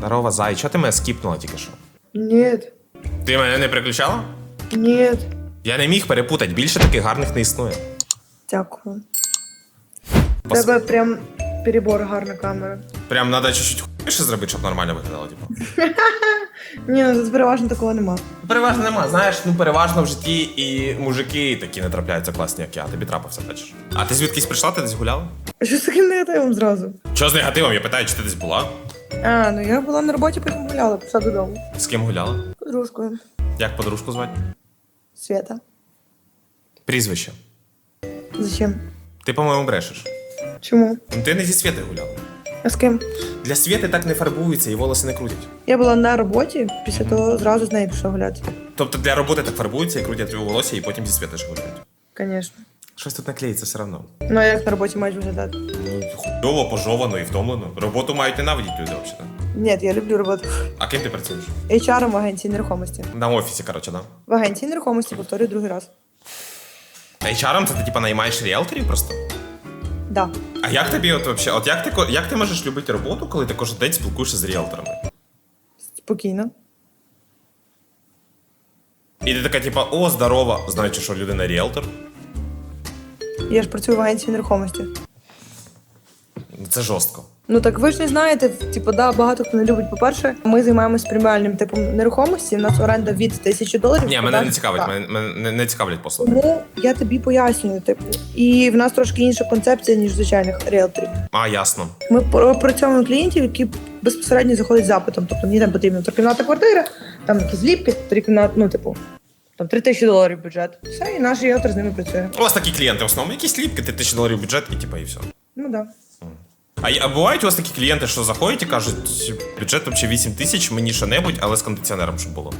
Здорова, зай, чого ти мене скіпнула тільки що? Нет, Ти мене не переключала? нет. Я не міг перепутати, більше таких гарних не існує. Дякую. У Пос- тебе прям перебор гарна камера. Прям треба чуть-чуть хуйше зробити, щоб нормально виглядало, типу. Ні, ну тут переважно такого нема. Переважно нема. Знаєш, ну переважно в житті і мужики такі не трапляються класні, як я. Тобі трапився, бачиш. А ти звідкись прийшла, ти десь гуляла? Що з таким негативом зразу? Що з негативом? Я питаю, чи ти десь була? А, ну я була на роботі, потім гуляла, пішла додому. З ким гуляла? Подружкою. Як подружку звати? Света. Прізвище. Зачем? Ти, по-моєму, брешеш. Чому? Ну ти не зі Світи гуляла. А з ким? Для Світи так не фарбуються і волоси не крутять. Я була на роботі, після того зразу з нею пішла гуляти. Тобто для роботи так фарбуються і крутять волосся, і потім зі Світи ж гуляють. Звісно. Щось тут наклеїться все одно. Ну а як на роботі мають виглядати? Ну, хуйово, пожовано і втомлено. Роботу мають ненавидіти люди взагалі. Ні, я люблю роботу. А ким ти працюєш? HR в агенції нерухомості. На офісі, коротше, да? В агенції нерухомості повторюю другий раз. HR це ти типа наймаєш ріелторів просто? Да. А як тобі от вообще, от як ти як ти можеш любити роботу, коли ти кожен день спілкуєшся з ріелторами? Спокійно. І ти така, типа, о, здорова, знаючи, що людина ріелтор. Я ж працюю в агенції нерухомості. Це жорстко. Ну так ви ж не знаєте, типу, да, багато хто не любить. По-перше, ми займаємось преміальним типом нерухомості. У нас оренда від тисячі доларів. Ні, мене не цікавить, мене, мене не, цікавлять послуги. Тому я тобі пояснюю, типу, і в нас трошки інша концепція, ніж звичайних ріелторів. А, ясно. Ми пр- працюємо клієнтів, які безпосередньо заходять запитом. Тобто мені там потрібна трикімнатна квартира, там якісь зліпки, трикімнат, ну, типу, там 3 тисячі доларів бюджет. Все, і наш ріелтор з ними працює. У вас такі клієнти в основному, якісь ліпки, ти тисячі доларів бюджет і типа і все. Ну так. Да. А, а бувають у вас такі клієнти, що заходять і кажуть, бюджет взагалі 8 тисяч, мені що-небудь, але з кондиціонером щоб було.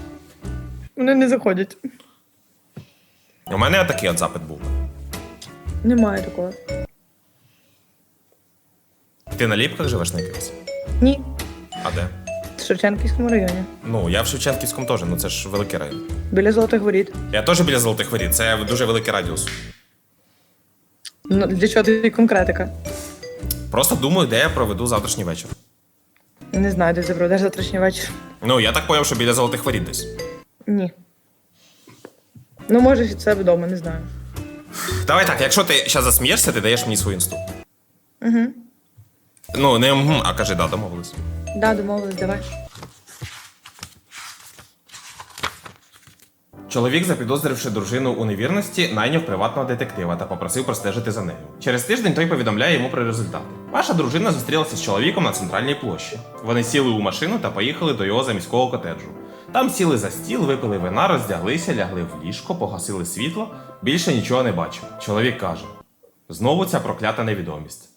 Вони не заходять. У мене такий от запит був. Немає такого. Ти на ліпках живеш на якихось? Ні. А де? Шевченківському районі. Ну, я в Шевченківському теж, ну це ж великий район. Біля золотих воріт. Я теж біля золотих воріт, це дуже великий радіус. Ну, для чого тобі конкретика? Просто думаю, де я проведу завтрашній вечір. Не знаю, де ти проведеш завтрашній вечір. Ну, я так поняв, що біля золотих воріт десь. Ні. Ну, може, від себе вдома, не знаю. Давай так, якщо ти зараз засмієшся, ти даєш мені свою інсту. Угу. Ну, не мгм, а кажи, да, домовились. Да, домовились, давай. Чоловік, запідозривши дружину у невірності, найняв приватного детектива та попросив простежити за нею. Через тиждень той повідомляє йому про результати. Ваша дружина зустрілася з чоловіком на центральній площі. Вони сіли у машину та поїхали до його заміського котеджу. Там сіли за стіл, випили вина, роздяглися, лягли в ліжко, погасили світло, більше нічого не бачив. Чоловік каже: знову ця проклята невідомість.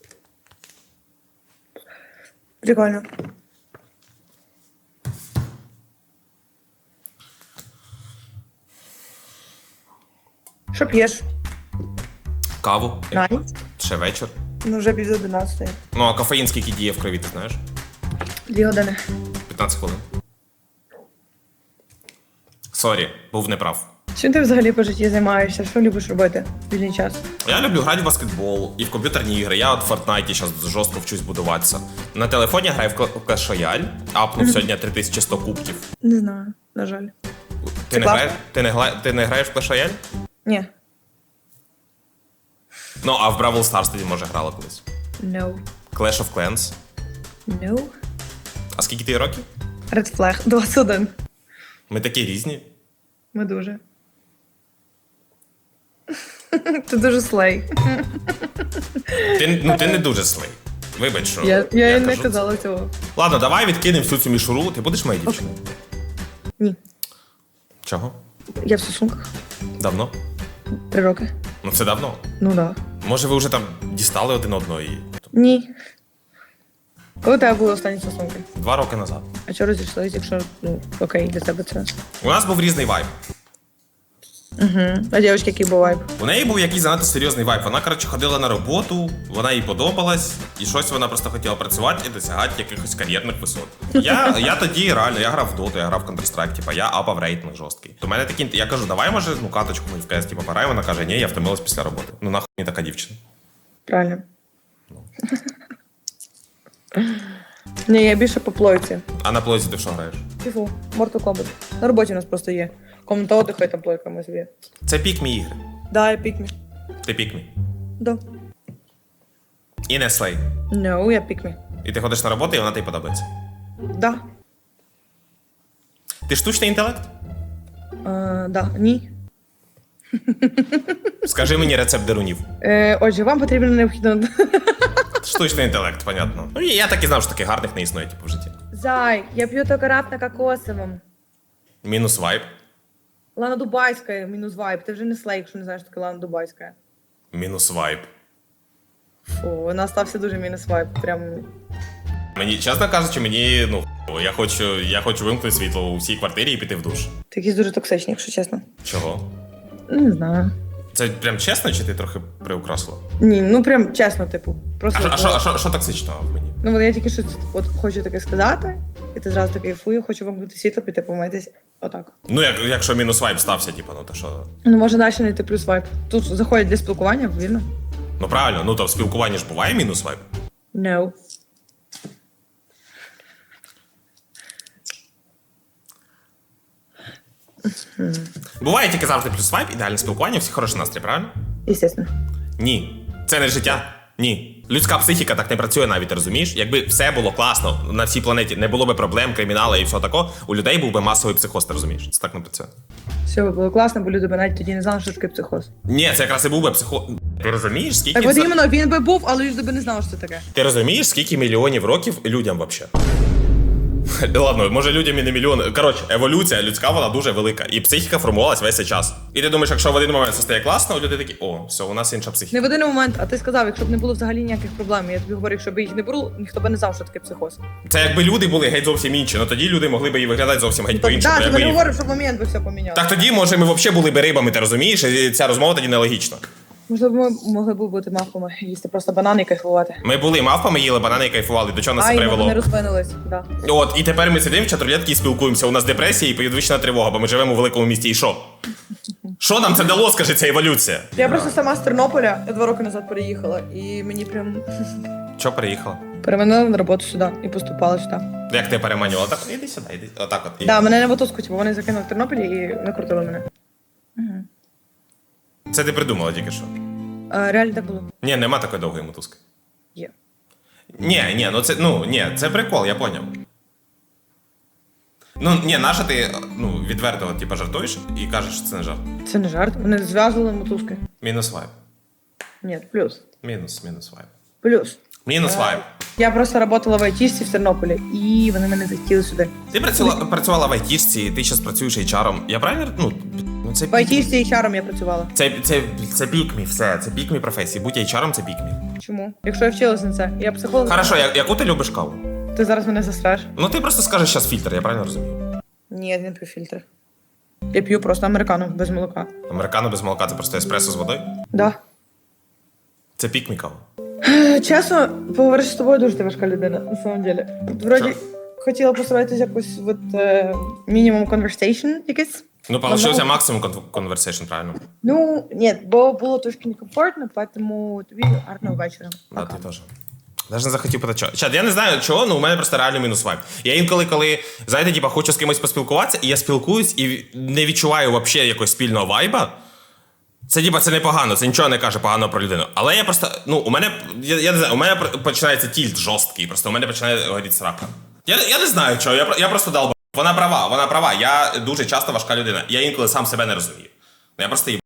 Прикольно. Що п'єш? Каву, На ще вечір. Ну, вже пів 11. Ну а кофеїн скільки діє в крові, ти знаєш? Дві години. 15 хвилин. Сорі, був неправ. Чим ти взагалі по житті займаєшся? Що любиш робити в вільний час? Я люблю грати в баскетбол і в комп'ютерні ігри. Я от в Fortnite зараз жорстко вчусь будуватися. На телефоні граю в Cla- Clash Royale, апнув сьогодні 3100 кубків. Не знаю, на жаль. Ти не, класно. граєш, ти, не гла... ти не граєш в Clash Royale? Ні. Ну, а в Brawl Stars тоді може грала колись. No. Clash of Clans. No. А скільки ти років? Red Flag 21. Ми такі різні. Ми дуже. Ти дуже слей. Ти, ну, ти не дуже слей. Вибач, що. Я, я, і не кажу казала цього. Ладно, давай відкинемо всю цю мішуру. Ти будеш моєю дівчиною? Ні. Чого? Я в стосунках. Давно? Три роки. Ну це давно. Ну да. Може, ви вже там дістали один одного і. Ні. Коли у тебе були останні стосунки? Два роки назад. А чого розійшлися, якщо ну, окей, для тебе це? У нас був різний вайб. Угу. А дівчатки, який був вайб? У неї був якийсь занадто серйозний вайб. Вона, коротше, ходила на роботу, вона їй подобалась, і щось вона просто хотіла працювати і досягати якихось кар'єрних висот. Я, я тоді реально я грав в доту, я грав в Counter-Strike, типа я апав рейтинг жорсткий. То мене такі, я кажу, давай може ну каточку в КС, типа пора, і вона каже, ні, я втомилась після роботи. Ну нахуй мені така дівчина. Правильно. Ні, я більше по плойці. А на плозі ти в що граєш? Фіфу, Mortal Kombat. На роботі у нас просто є. Комната отдиха і там плойка ми. Це пікмі ігри. Да, я пікмі. Ти пікмі. Да. І не слей. No, я пікмі. І ти ходиш на роботу, і вона тобі подобається. Да. Ти штучний інтелект? Е, да. Ні. Скажи мені рецепт дерунів. Е, отже, вам потрібно необхідно. Штучний інтелект, понятно. Ну, я так і знав, що таких гарних не існує, типу, в житті. Зай, я п'ю токарат на кокосовому. Мінус вайб. Лана Дубайська, мінус вайб. Ти вже не слей, якщо не знаєш, що таке Лана Дубайська. Мінус вайб. Фу, вона стався дуже мінус вайб. Прям. Мені, чесно кажучи, мені, ну, я хочу, я хочу вимкнути світло у всій квартирі і піти в душ. Ти якийсь дуже токсичний, якщо чесно. Чого? Не знаю. Це прям чесно, чи ти трохи приукрасила? Ні, ну прям чесно, типу. А Просто. а що, а що, токсичного в мені? Ну, я тільки що от хочу таке сказати, і ти зразу такий фую, хочу вимкнути світло, піти помитись. Отак. Ну, як, якщо мінус вайб стався, типу, ну то що. Ну, може далі не йти плюс вайб. Тут заходять для спілкування, вірно? Ну правильно, ну то в спілкуванні ж буває мінус вайб. No. Буває тільки завжди плюс вайб, ідеальне спілкування, всі хороший настрій, правильно? Естественно. Ні. Це не життя. Ні. Людська психіка так не працює навіть, розумієш? Якби все було класно на всій планеті, не було би проблем, кримінала і всього такого, у людей був би масовий психоз, ти розумієш? Це так не працює. Все би було класно, бо люди б навіть тоді не знали, що таке психоз. Ні, це якраз і був би психо. Ти розумієш, скільки Так от це- іменно він би був, але люди б не знали, що це таке. Ти розумієш, скільки мільйонів років людям вообще? Ладно, може людям і не мільйони. Коротше, еволюція людська вона дуже велика, і психіка формувалась весь цей час. І ти думаєш, якщо в один момент це стає класно, люди такі, о, все, у нас інша психіка. Не в один момент, а ти сказав, якщо б не було взагалі ніяких проблем. Я тобі говорю, якщо б їх не було, ніхто б не знав, що таке психоз. Це якби люди були геть зовсім інші, ну тоді люди могли б і виглядати зовсім геть по-іншому. Так, ти не говорив, що в момент би все поміняло. Так тоді, може, ми взагалі були б рибами, ти розумієш, і ця розмова тоді нелогічна. Можливо, ми могли б бути мавпами, їсти просто банани і кайфувати. Ми були мавпами, їли банани і кайфували. До чого нас це Ай, привело? не розвинулись. Да. От, і тепер ми сидимо в чатрулетці і спілкуємося. У нас депресія і підвищена тривога, бо ми живемо у великому місті. І що? Що нам це дало, скажи, ця еволюція? Я просто сама з Тернополя, я два роки назад переїхала, і мені прям Що приїхала? переманили на роботу сюди і поступала сюди. Як ти переманювала? Так, іди сюди, іди. Отак от. Так, да, мене на мотузку, типу, вони закинули в Тернопілі і накрутили мене. Це ти придумала тільки що. А, реально так було. Ні, нема такої довгої мотузки. Є. Ні, ні, ну це ну ні, це прикол, я поняв. Ну, ні, наша ти ну, відверто, типу, жартуєш і кажеш, що це не жарт. Це не жарт. Вони зв'язували мотузки. Мінус вайб. Ні, плюс. Мінус, мінус вайб. Плюс. Мінус вайб. Я просто працювала в айтішці в Тернополі, і вони мене захотіли сюди. Ти працювала, працювала в айтішці, ти зараз працюєш HR-ом. Я правильно? Ну, ну це В айтішці і HR я працювала. Це, це, це пікмі, все, це пікмі професії. Будь HR-ом, це пікмі. Чому? Якщо я вчилась на це, я психолог. Хорошо, я, яку ти любиш каву? Ти зараз мене засреш? Ну ти просто скажеш зараз фільтр, я правильно розумію. Ні, я не п'ю фільтр. Я п'ю просто американу без молока. Американо без молока це просто еспресо з водою. Да. Це пікмі кава. Е, Чесно, поговорити з тобою дуже ти важка людина, на самом деле. Вроді Чо? хотіла построїтись якось от, е, мінімум conversation якийсь. Ну, получився Ну, максимум conversation, правильно? Ну, ні, бо було трошки некомфортно, поэтому тобі гарного вечора. Да, ти теж. Навіть не захотів питати. Чат, я не знаю чого, але у мене просто реально мінус вайб. Я інколи, коли, знаєте, типа, хочу з кимось поспілкуватися, і я спілкуюсь і не відчуваю взагалі якогось спільного вайба. Це типа це непогано, це нічого не каже погано про людину. Але я просто, ну, у мене, я, я не знаю, у мене починається тільт жорсткий, просто у мене починає горіти срака. Я, я не знаю чого, я, я просто долба. Вона права, вона права. Я дуже часто важка людина. Я інколи сам себе не розумію. Я просто їб.